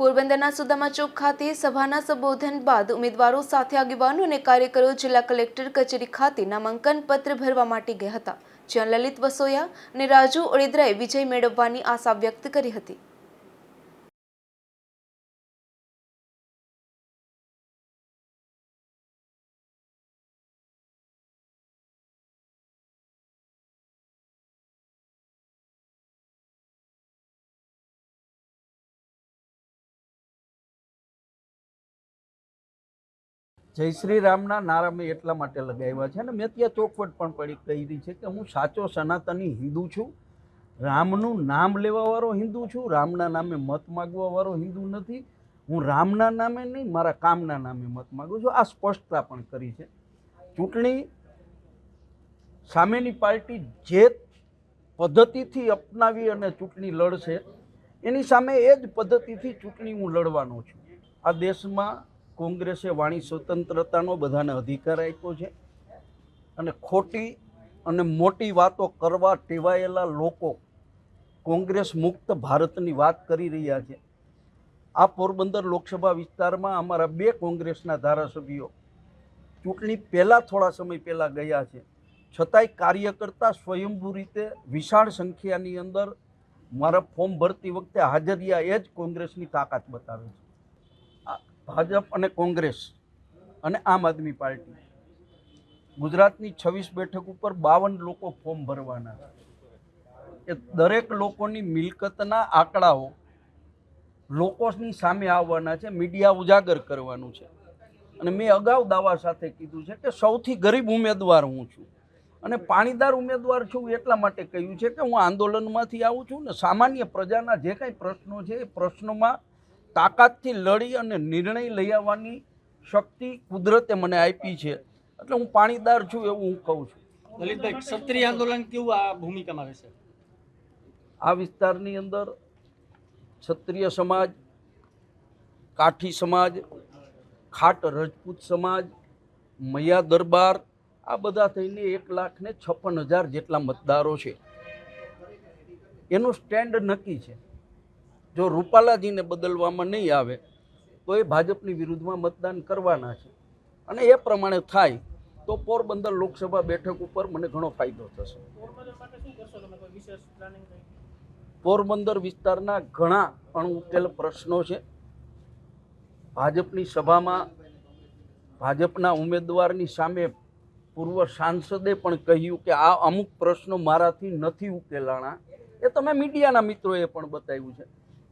પોરબંદરના સુદામા ચોક ખાતે સભાના સંબોધન બાદ ઉમેદવારો સાથે આગેવાનો અને કાર્યકરો જિલ્લા કલેક્ટર કચેરી ખાતે નામાંકન પત્ર ભરવા માટે ગયા હતા. જ્યાં લલિત વસોયા અને રાજુ ઓળેદરાએ વિજય મેળવવાની આશા વ્યક્ત કરી હતી. જય શ્રી રામના નારા મેં એટલા માટે લગાવ્યા છે અને મેં ત્યાં ચોખવટ પણ પડી કહી છે કે હું સાચો સનાતની હિન્દુ છું. રામનું નામ લેવાવાળો હિન્દુ છું. રામના નામે મત માગવાવાળો હિન્દુ નથી. હું રામના નામે નહીં, મારા કામના નામે મત માગું છું. આ સ્પષ્ટતા પણ કરી છે. ચૂંટણી સામેની પાર્ટી જે પદ્ધતિથી અપનાવી અને ચૂંટણી લડશે, એની સામે એ જ પદ્ધતિથી ચૂંટણી હું લડવાનો છું. આ દેશમાં કોંગ્રેસે વાણી સ્વતંત્રતાનો બધાને અધિકાર આપ્યો છે અને ખોટી અને મોટી વાતો કરવા ટેવાયેલા લોકો કોંગ્રેસ મુક્ત ભારતની વાત કરી રહ્યા છે. આ પોરબંદર લોકસભા વિસ્તારમાં અમારા બે કોંગ્રેસના ધારાસભ્યો ચૂંટણી પહેલાં થોડા સમય પહેલાં ગયા છે. છતાંય કાર્યકર્તા સ્વયંભૂ રીતે વિશાળ સંખ્યાની અંદર મારા ફોર્મ ભરતી વખતે હાજરિયા એ જ કોંગ્રેસની તાકાત બતાવે છે. ભાજપ અને કોંગ્રેસ અને આમ આદમી પાર્ટી ગુજરાતની છવ્વીસ બેઠક ઉપર બાવન લોકો ફોર્મ ભરવાના એ દરેક લોકોની મિલકતના આંકડાઓ લોકોની સામે આવવાના છે, મીડિયા ઉજાગર કરવાનું છે. અને મેં અગાઉ દાવા સાથે કીધું છે કે સૌથી ગરીબ ઉમેદવાર હું છું. અને પાણીદાર ઉમેદવાર છું એટલા માટે કહ્યું છે કે હું આંદોલનમાંથી આવું છું ને સામાન્ય પ્રજાના જે કાંઈ પ્રશ્નો છે એ પ્રશ્નોમાં તાકાતથી લડી અને નિર્ણય લઈ આવવાની શક્તિ કુદરતે મને આપી છે. એટલે હું પાણીદાર છું એવું હું કહું છું. ક્ષત્રિય આંદોલન કેવું આ ભૂમિકામાં રહેશે આ વિસ્તારની અંદર ક્ષત્રિય સમાજ કાઠી સમાજ ખાટ રજપૂત સમાજ મૈયા દરબાર આ બધા થઈને એક લાખ ને છપ્પન હજાર જેટલા મતદારો છે. એનું સ્ટેન્ડ નક્કી છે. જો રૂપાલાજીને બદલવામાં નહીં આવે તો એ ભાજપની વિરુદ્ધમાં મતદાન કરવાના છે. અને એ પ્રમાણે થાય તો પોરબંદર લોકસભા બેઠક ઉપર મને ઘણો ફાયદો થશે. પોરબંદર વિસ્તારના ઘણા અણઉકેલ પ્રશ્નો છે. ભાજપની સભામાં ભાજપના ઉમેદવારની સામે પૂર્વ સાંસદે પણ કહ્યું કે આ અમુક પ્રશ્નો મારાથી નથી ઉકેલાણા. એ તમે મીડિયાના મિત્રોએ પણ બતાવ્યું છે.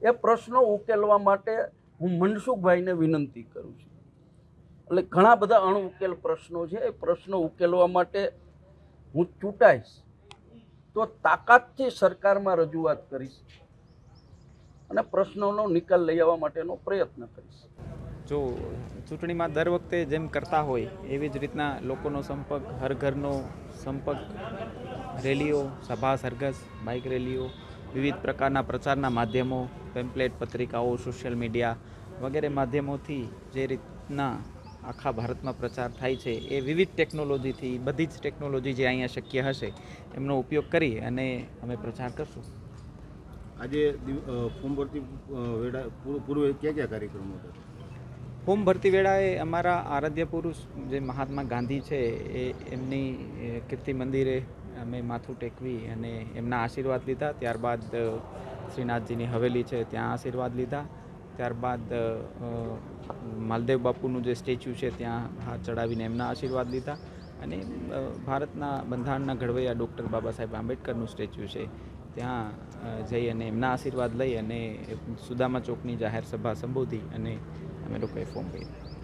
એ પ્રશ્નો ઉકેલવા માટે હું મનસુખભાઈને વિનંતી કરું છું. એટલે ઘણા બધા અણઉકેલ પ્રશ્નો છે, એ પ્રશ્નો ઉકેલવા માટે હું ચૂંટાઈશ. તો તાકાતથી સરકારમાં રજૂઆત કરીશ અને પ્રશ્નોનો નિકાલ લઈ આવવા માટેનો પ્રયત્ન કરીશ. જો ચૂંટણીમાં દર વખતે જેમ કરતા હોય, એવી જ રીતના લોકોનો સંપર્ક, હર ઘરનો સંપર્ક, રેલીઓ, સભા, સરઘસ, બાઇક રેલીઓ વિવિધ પ્રકારના પ્રચારના માધ્યમો પેમ્પલેટ પત્રિકાઓ સોશિયલ મીડિયા વગેરે માધ્યમોથી જે રીતના આખા ભારતમાં પ્રચાર થાય છે એ વિવિધ ટેકનોલોજીથી બધી જ ટેકનોલોજી જે અહીંયા શક્ય હશે એમનો ઉપયોગ કરી અને અમે પ્રચાર કરશું. આજે ફોર્મ ભરતી વેળા પૂર્વ- પૂર્વે ક્યાં ક્યાં કાર્યક્રમો હતા? ફોર્મ ભરતી વેળાએ અમારા આરાધ્ય પુરુષ જે મહાત્મા ગાંધી છે એ એમની કીર્તિ મંદિરે અમે માથું ટેકવી અને એમના આશીર્વાદ લીધા. ત્યારબાદ શ્રીનાથજીની હવેલી છે, ત્યાં આશીર્વાદ લીધા. ત્યારબાદ માલદેવ બાપુનું જે સ્ટેચ્યુ છે, ત્યાં હાથ ચડાવીને એમના આશીર્વાદ લીધા. અને ભારતના બંધારણના ઘડવૈયા ડૉક્ટર બાબા સાહેબ આંબેડકરનું સ્ટેચ્યુ છે, ત્યાં જઈ અને એમના આશીર્વાદ લઈ અને સુદામા ચોકની જાહેર સભા સંબોધી અને અમે લોકોએ ફોર્મ ભર્યું